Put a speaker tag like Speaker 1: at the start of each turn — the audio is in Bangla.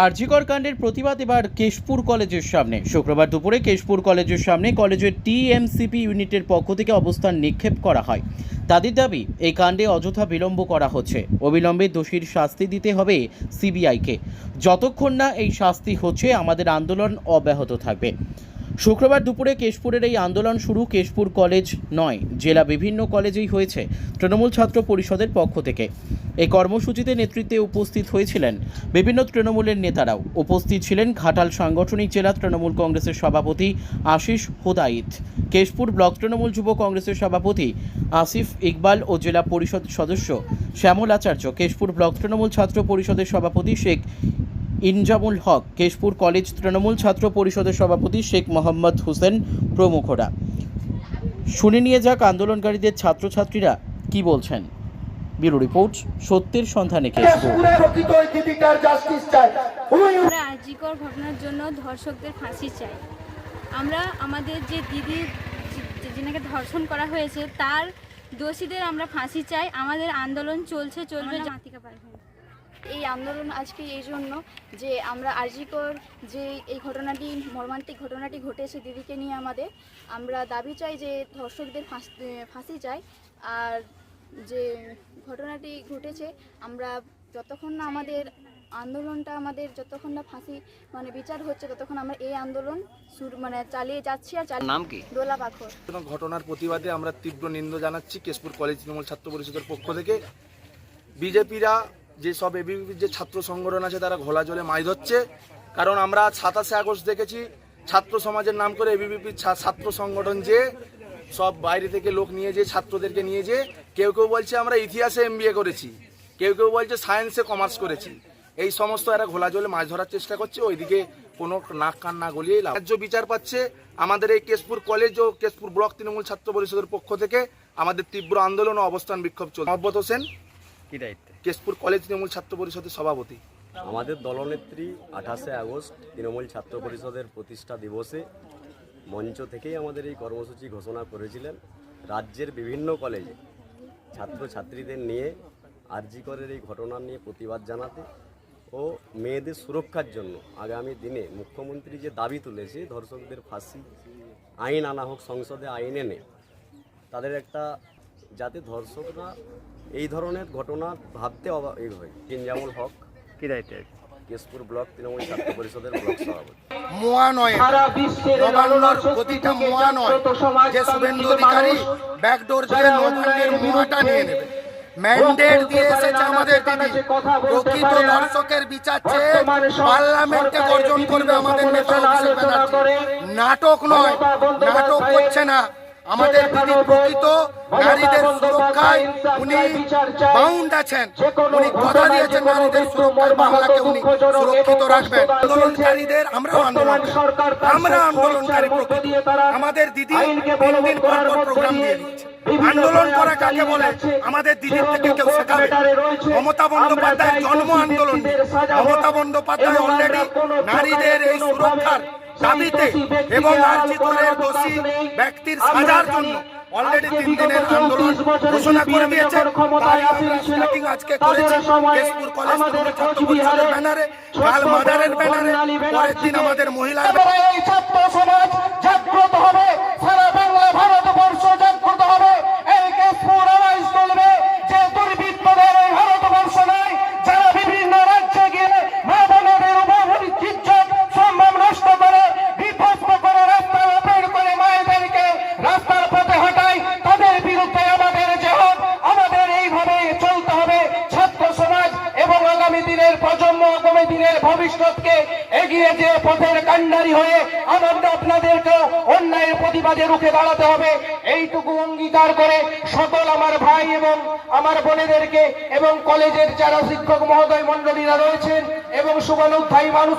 Speaker 1: আরজিকর কাণ্ডের প্রতিবাদ এবার কেশপুর কলেজের সামনে। শুক্রবার দুপুরে কেশপুর কলেজের সামনে কলেজের টিএমসিপি ইউনিটের পক্ষ থেকে অবস্থান নিক্ষেপ করা হয়। তাদের দাবি, এই কাণ্ডে অযথা বিলম্ব করা হচ্ছে। অবিলম্বে দোষীর শাস্তি দিতে হবে সিবিআইকে। যতক্ষণ না এই শাস্তি হচ্ছে, আমাদের আন্দোলন অব্যাহত থাকবে। শুক্রবার দুপুরে কেশপুরের এই আন্দোলন শুরু কেশপুর কলেজ নয়, জেলা বিভিন্ন কলেজেই হয়েছে, তৃণমূল ছাত্র পরিষদের পক্ষ থেকে। এই কর্মসূচিতে নেতৃত্বে উপস্থিত হয়েছিলেন বিভিন্ন তৃণমূলের নেতারাও। উপস্থিত ছিলেন ঘাটাল সাংগঠনিক জেলা তৃণমূল কংগ্রেসের সভাপতি আশিস হোদাইত কেশপুর ব্লক তৃণমূল যুব কংগ্রেসের সভাপতি আসিফ ইকবাল ও জেলা পরিষদ সদস্য শ্যামল আচার্য, কেশপুর ব্লক তৃণমূল ছাত্র পরিষদের সভাপতি শেখ ইনজামুল হক কেশপুর কলেজ তৃণমূল ছাত্র পরিষদের সভাপতি শেখ মোহাম্মদ হোসেন প্রমুখরা। শুনে নিয়ে যাক আন্দোলনকারীদের ছাত্রছাত্রীরা কি বলছেন। ব্যুরো রিপোর্ট সত্যের সন্ধানে
Speaker 2: আমরা ঘটনার জন্য ধর্ষকদের ফাঁসি চাই। আমরা আমাদের যে দিদি যে- যেনাকে ধর্ষণ করা হয়েছে তার দোষীদের আমরা ফাঁসি চাই। আমাদের আন্দোলন চলছে চলবে জাতিকা পারবেন
Speaker 3: এই আন্দোলন আজকে এই জন্য যে আমরা আরজিকর যে এই ঘটনাটি মর্মান্তিক ঘটনাটি ঘটেছে দিদিকে নিয়ে আমাদের আমরা দাবি চাই যে ধর্ষকদের ফাঁস- ফাঁসি চাই। আর যে ঘটনাটি ঘটেছে আমরা যতক্ষণ না আমাদের আন্দোলনটা আমাদের যতক্ষণ না ফাঁসি মানে বিচার হচ্ছে ততক্ষণ আমরা এই আন্দোলন শুরু মানে চালিয়ে যাচ্ছি আর
Speaker 4: নাম কি?
Speaker 3: দোলা পাখর।
Speaker 5: ঘটনার প্রতিবাদে আমরা তীব্র নিন্দ জানাচ্ছি কেশপুর কলেজ তৃণমূল ছাত্র পরিষদের পক্ষ থেকে। বিজেপিরা যে সব এবিপির যে ছাত্র সংগঠন আছে তারা ঘোলা জলে মাছ ধরছে। কারণ আমরা সাতাশে আগস্ট দেখেছি, ছাত্র সমাজের নাম করে এবিপির ছাত্র সংগঠন যে সব বাইরে থেকে লোক নিয়ে যে, ছাত্রদেরকে নিয়ে যে, কেউ কেউ বলছে আমরা ইতিহাসে এমবিএ করেছি, কেউ কেউ বলছে সায়েন্সে কমার্স করেছি। এই সমস্ত এরা ঘোলা জলে মাছ ধরার চেষ্টা করছে, ওইদিকে কোনো নাক কান না গলিয়ে রাজ্য বিচার পাচ্ছে, আমাদের এই কেশপুর কলেজ ও কেশপুর ব্লক তৃণমূল ছাত্র পরিষদের পক্ষ থেকে আমাদের তীব্র আন্দোলন ও অবস্থান বিক্ষোভ চলছে। মহব্বত হোসেন।
Speaker 4: কি দায়িত্বে?
Speaker 5: কেশপুর কলেজ তৃণমূল ছাত্র পরিষদের সভাপতি।
Speaker 6: আমাদের দলনেত্রী আঠাশে আগস্ট তৃণমূল ছাত্র পরিষদের প্রতিষ্ঠা দিবসে মঞ্চ থেকেই আমাদের এই কর্মসূচি ঘোষণা করেছিলেন। রাজ্যের বিভিন্ন কলেজে ছাত্রছাত্রীদের নিয়ে আরজিকরের এই ঘটনা নিয়ে প্রতিবাদ জানাতে ও মেয়েদের সুরক্ষার জন্য আগামী দিনে মুখ্যমন্ত্রী যে দাবি তুলেছে, ধর্ষকদের ফাঁসি আইন আনা হোক, সংসদে আইন এনে, তাদের একটা যাতে ধর্ষকরা এই ধরনের ঘটনা ভাবতে অবা- এই হয়। কিনজামুল হক
Speaker 4: কি দায়িত্বে?
Speaker 6: কেশপুর ব্লক তৃণমূল ছাত্র পরিষদের ব্লক সভাপতি।
Speaker 7: মোয়া নয় নবান্নর প্রতিটা মোয়া নয় যে শুভেন্দু অধিকারী ব্যাকডোর দিয়ে নবান্নের মোয়াটা নিয়ে নেবে। ম্যান্ডেট দিয়ে এসেছে আমাদের দিদি। প্রকৃত দর্শকের বিচার চেয়ে পার্লামেন্টে গর্জন করবে আমাদের নেতা অভিষেক ব্যানার্জি নাটক নয় নাটক করছে না। আমাদের প্রকৃত নারীদের সুরক্ষায় উনি বাউন্ড আছেন। উনি কথা দিয়েছেন নারীদের সুরক্ষায় বাংলাকে উনি সুরক্ষিত রাখবেন। আন্দোলনকারীদের আমরাও আন্দোলন আমরা আন্দোলনকারী প্রকৃতি। আমাদের দিদি তিন দিন পর প্রোগ্রাম দিয়ে দিচ্ছে। আন্দোলন করা কাকে বলে? আমাদের দিদির থেকে কেউ শেখাবে। মমতা বন্দ্যোপাধ্যায়ের জন্ম আন্দোলন। মমতা বন্দ্যোপাধ্যায় অলরেডি নারীদের এই সুরক্ষার দাবিতে এবং আর্জিতরের দোষী ব্যক্তির সাজার জন্য অলরেডি তিন দিনের আন্দোলন ঘোষণা করে দিয়েছে। আজকে করেছি। কেশপুর কলেজ ছাত্র পরিষদের ব্যানারে কাল মাদারের ব্যানারে পরের দিন আমাদের মহিলা
Speaker 5: ছাত্র সমাজ দিনের ভবিষ্যৎকে এগিয়ে যে পথের কান্ডারি হয়ে আমাদের আপনাদেরকে অন্যায়ের প্রতিবাদে রুখে দাঁড়াতে হবে। এইটুকু অঙ্গীকার করে সকল আমার ভাই এবং আমার বোনেদেরকে এবং কলেজের যারা শিক্ষক মহোদয় মন্ডলীরা রয়েছেন এবং শুভানুধ্যায়ী মানুষ